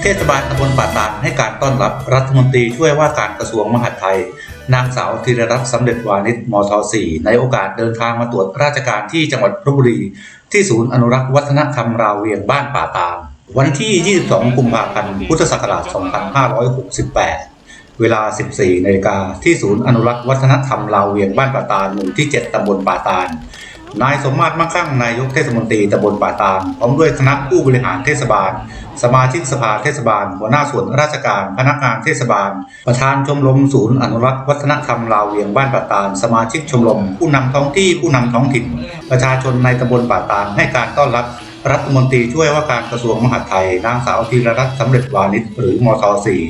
เทศบาลตำบลป่าตาลให้การต้อนรับรัฐมนตรีช่วยว่าการกระทรวงมหาดไทย นางสาวธีรรัตน์สำเร็จวานิชมท .4 ในโอกาสเดินทางมาตรวจราชการที่จังหวัดลบบุรี ที่ศูนย์อนุรักษ์วัฒนธรรมราวเวียงบ้านป่าตาลวันที่ 22 กุมภาพันธ์ พุทธศักราช 2568 เวลา 14นาฬิกาที่ศูนย์อนุรักษ์วัฒนธรรมลาวเวียงบ้านป่าตาลหมู่ที่ 7 ตำบลป่าตาล นายสมมาตรมั่งคั่งนายกเทศมนตรีตำบลป่าตาลพร้อมด้วยคณะผู้บริหารเทศบาล สมาชิกสภาเทศบาล หัวหน้าส่วนราชการ พนักงานเทศบาล ประธานชมรมศูนย์อนุรักษ์วัฒนธรรมลาวเวียงบ้านป่าตาลสมาชิกชมรม ผู้นำท้องที่ผู้นำท้องถิ่น ประชาชนในตำบลป่าตาลให้การต้อนรับรัฐมนตรีช่วยว่าการกระทรวงมหาดไทยนางสาวธีรรัตน์สำเร็จวานิชหรือมท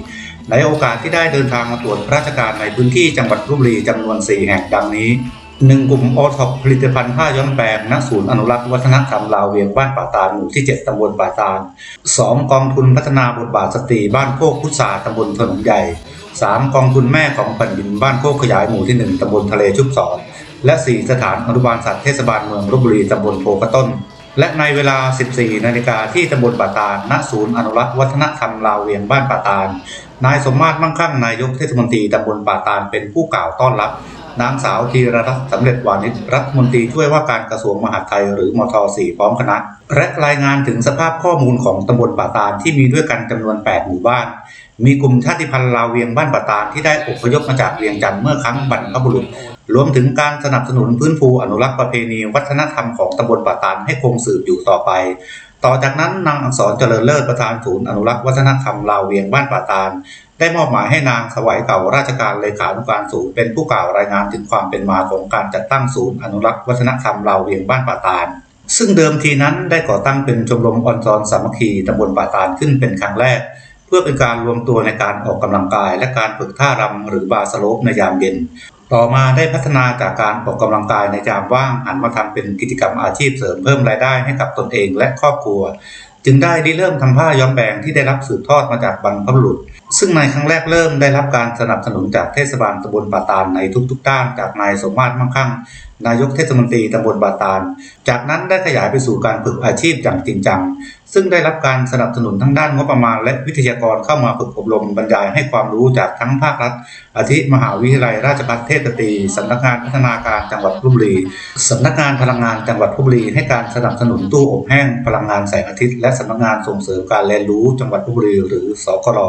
.4 ในโอกาสที่ได้เดินทางมาตรวจราชการในพื้นที่จังหวัดลบบุรีจำนวน 4 แห่งดังนี้ หนึ่งกลุ่มโอท็อปผลิตภัณฑ์ผ้าย้อมแปลงณศูนย์อนุรักษ์วัฒนธรรมลาวเวียงบ้านป่าตาลหมู่ที่ 7ตำบลป่าตาล 2. กองทุนพัฒนาบทบาทสตรีบ้านโคกพุทราตำบลถนนใหญ่ 3. กองทุนแม่ของแผ่นดินบ้านโคกขยายหมู่ที่ 1ตำบลทะเลชุบสอนและ 4 สถานอนุบาลสัตว์เทศบาลเมืองลบบุรีตำบลโพกระต้น และในเวลา 14 นาฬิกาที่ตำบลป่าตาลณศูนย์อนุรักษ์วัฒนธรรมลาวเวียงบ้านป่าตาลนายสมมาตรมั่งคั่งนายกเทศมนตรีตำบลป่าตาลเป็นผู้กล่าวต้อนรับ นางสาวธีรรัตน์สำเร็จวานิชรัฐมนตรีช่วยว่าการกระทรวงมหาดไทยหรือมท .4 พร้อมคณะและรายงานถึงสภาพข้อมูลของตำบลป่าตาลที่มีด้วยกันจำนวน 8 หมู่บ้าน มีกลุ่มชาติพันธุ์ลาวเวียงบ้านป่าตาลที่ได้อพยพมาจากเวียงจันทร์เมื่อครั้งบรรพบุรุษ รวมถึงการสนับสนุนพื้นฟูอนุรักษ์ประเพณี วัฒนธรรมของตำบลป่าตาลให้คงสืบอยู่ต่อไป ต่อจากนั้นนางอักษรเจริญเลิศประธานศูนย์อนุรักษ์วัฒนธรรมลาวเวียงบ้านป่าตาล ได้มอบหมายให้นางสวัยเก่าราชการเลขานุการศูนย์เป็นผู้กล่าวรายงานถึงความเป็นมาของการจัดตั้งศูนย์อนุรักษ์วัฒนธรรมลาวเวียงบ้านป่าตาล ซึ่งเดิมทีนั้นได้ก่อตั้งเป็นชมรมออนซอนสามัคคีตำบลป่าตาลขึ้นเป็นครั้งแรก เพื่อเป็นการรวมตัวในการออกกำลังกาย และการฝึกท่ารำหรือบาสโลปในยามเย็น ต่อมาได้พัฒนาจากการออกกำลังกายในยามว่างหันมาทำเป็นกิจกรรมอาชีพเสริมเพิ่มรายได้ให้กับตนเองและครอบครัว จึงได้ริเริ่มทำผ้าย้อมแบงที่ได้รับสืบทอดมาจากบรรพบุรุษ ซึ่งในครั้งแรกเริ่มได้รับการสนับสนุนจากเทศบาลตำบลป่าตาลในทุกๆด้านจากนายสมมาตรมั่งคั่ง นายกเทศมนตรีตำบลป่าตาลจากนั้นได้ขยายไปสู่การฝึกอาชีพอย่างจริงจัง ซึ่งได้รับการสนับสนุนทั้งด้านงบประมาณ และวิทยากรเข้ามาฝึกอบรมบรรยายให้ความรู้จากทั้งภาครัฐ อาทิมหาวิทยาลัยราชภัฏเทพสตรีสำนักงานพัฒนาการจังหวัดลบบุรีสำนักงานพลังงานจังหวัดลบบุรีให้การสนับสนุนตู้อบแห้งพลังงานแสงอาทิตย์และสำนักงานส่งเสริมการเรียนรู้จังหวัดลบบุรีหรือสกร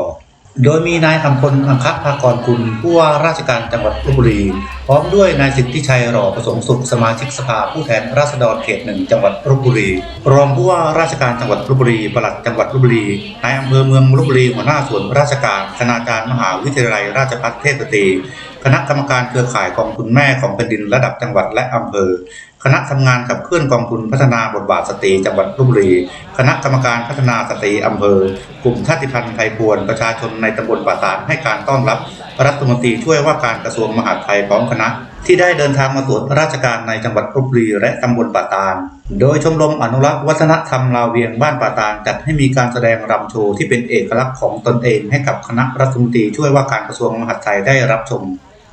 โดยมีนายอัมพลอังคัตภากรคุณผู้ว่าราชการจังหวัดลบบุรี พร้อมด้วยนายสิทธิชัยหล่อประสงค์สุขสมาชิกสภาผู้แทนราษฎรเขตหนึ่งจังหวัดลบบุรี รองผู้ว่าราชการจังหวัดลบบุรีปลัดจังหวัดลบบุรีนายอำเภอเมืองลบบุรีหัวหน้าส่วนราชการคณาจารย์มหาวิทยาลัยราชภัฏเทพสตรี คณะกรรมการเครือข่ายกองทุนแม่ของแผ่นดินระดับจังหวัดและอำเภอ คณะทำงานขับเคลื่อนกองทุนพัฒนาบทบาทสตรีจังหวัดลบบุรี คณะกรรมการพัฒนาสตรีอำเภอ กลุ่มชาติพันธุ์ไทยพวนประชาชนในตำบลป่าตาลให้การต้อนรับรัฐมนตรีช่วยว่าการกระทรวงมหาดไทยพร้อมคณะ ที่ได้เดินทางมาตรวจราชการในจังหวัดลบบุรีและตำบลป่าตาลโดยชมรมอนุรักษ์วัฒนธรรมลาวเวียงบ้านป่าตาลจัดให้มีการแสดงรำโชว์ที่เป็นเอกลักษณ์ของตนเองให้กับคณะรัฐมนตรีช่วยว่าการกระทรวงมหาดไทยได้รับชม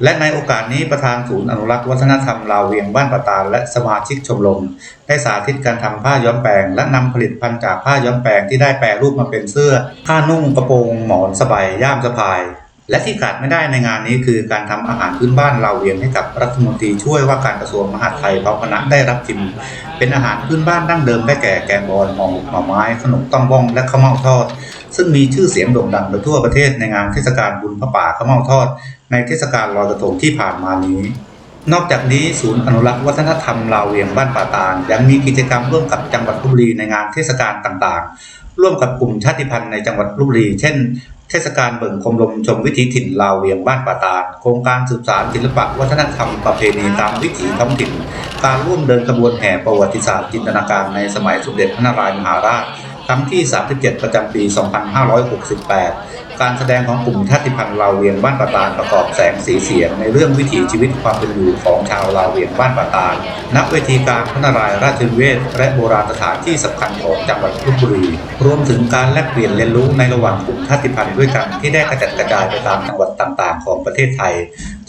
และในโอกาสนี้ประธานศูนย์อนุรักษ์วัฒนธรรมลาวเวียงบ้านป่าตาลและสมาชิกชมรมได้สาธิตการทำผ้าย้อมแปลง และนำผลิตภัณฑ์จากผ้าย้อมแปลงที่ได้แปรรูปมาเป็นเสื้อ ผ้านุ่งกระโปรงหมอนสบายย่ามสะพาย และที่ขาดไม่ได้ในงานนี้คือการทำอาหารพื้นบ้านลาวเวียงให้กับรัฐมนตรีช่วยว่าการกระทรวงมหาดไทยพร้อมคณะได้รับชิมเป็นอาหารพื้นบ้านดั้งเดิมได้แก่แกงบอลหมองหน่อไม้ขนมต้องบ้องและข้าวเม่าทอด ซึ่งมีชื่อเสียงโด่งดังไปทั่วประเทศในงานเทศกาลบุญพระป่าข้าวเม่าทอด ในเทศกาลลอยกระทงที่ผ่านมานี้ นอกจากนี้ศูนย์อนุรักษ์วัฒนธรรมลาวเวียงบ้านป่าตาลยังมีกิจกรรมร่วมกับจังหวัดลบบุรีในงานเทศกาลต่างๆ ร่วมกับกลุ่มชาติพันธุ์ในจังหวัดลบบุรี เช่น เทศกาลเบิ่งคมลมชมวิถีถิ่นลาวเวียงบ้านป่าตาลโครงการสืบสานศิลปะวัฒนธรรมประเพณีตามวิถีท้องถิ่น การร่วมเดินขบวนแห่ประวัติศาสตร์จินตนาการในสมัยสมเด็จพระนารายมหาราช ครั้งที่ 37 ประจำปี 2568 การแสดงของกลุ่มชาติพันธุ์ลาวเวียงบ้านป่าตาลประกอบแสงสีเสียง ในเรื่องวิถีชีวิตความเป็นอยู่ของชาวลาวเวียงบ้านป่าตาลณเวทีกางพนารายราชนิเวศและโบราณสถานที่สำคัญของจังหวัดลบบุรี รวมถึงการแลกเปลี่ยนเรียนรู้ในระหว่างกลุ่มชาติพันธุ์ด้วยกันที่ได้กระจัดกระจายไปตามจังหวัดต่างๆ ของประเทศไทย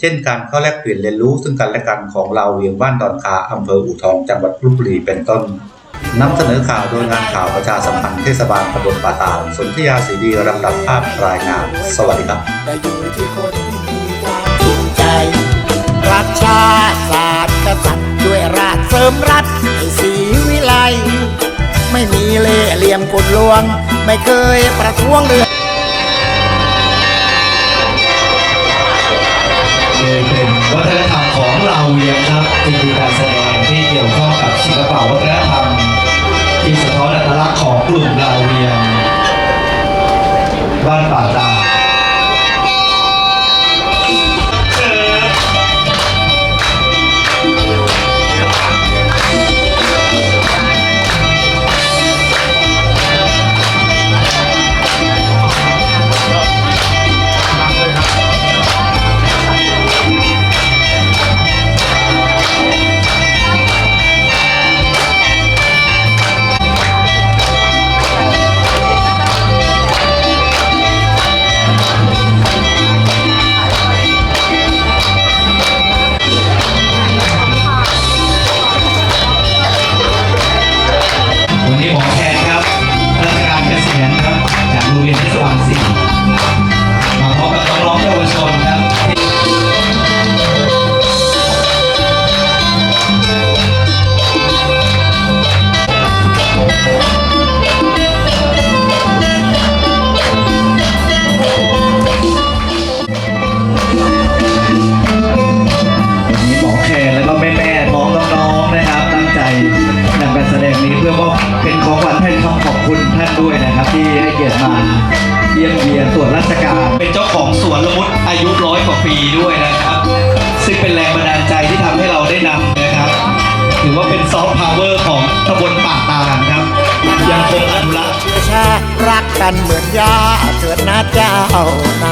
เช่นการเข้าแลกเปลี่ยนเรียนรู้ซึ่งกันและกันของลาเวียงบ้านดอนคาอำเภออู่ทองจังหวัดลบบุรีเป็นต้น นำเสนอข่าวโดยงานข่าวประชาสัมพันธ์เทศบาลตำบลป่าตาลสนธยาศรีดีลำดับภาพรายงาน สวัสดีครับ แต่อยู่ที่คนมีความจริงใจรักชาติศาสตร์กษัตริย์ด้วยราชเสริมรัฐให้สีวิไลไม่มีเล่ห์เหลี่ยมกลลวง ไม่เคยประท้วงเรือเลยเป็นวัฒนธรรมของเราเวียงครับจึงมีการแสดงที่เกี่ยวข้องกับศิลปะ คำขอบคุณท่านด้วยนะครับ ที่ให้เกียรติมาเยี่ยมเยียนตรวจราชการ เป็นเจ้าของสวนละมุดอายุร้อยกว่าปีด้วยนะครับ ซึ่งเป็นแรงบันดาลใจที่ทำให้เราได้นำนะครับ ถือว่าเป็นซอฟต์พาวเวอร์ของตำบลป่าตาลครับยังคงอนุรักษ์เชื้อชาติรักกันเหมือนญาติเถิดนะเจ้านาย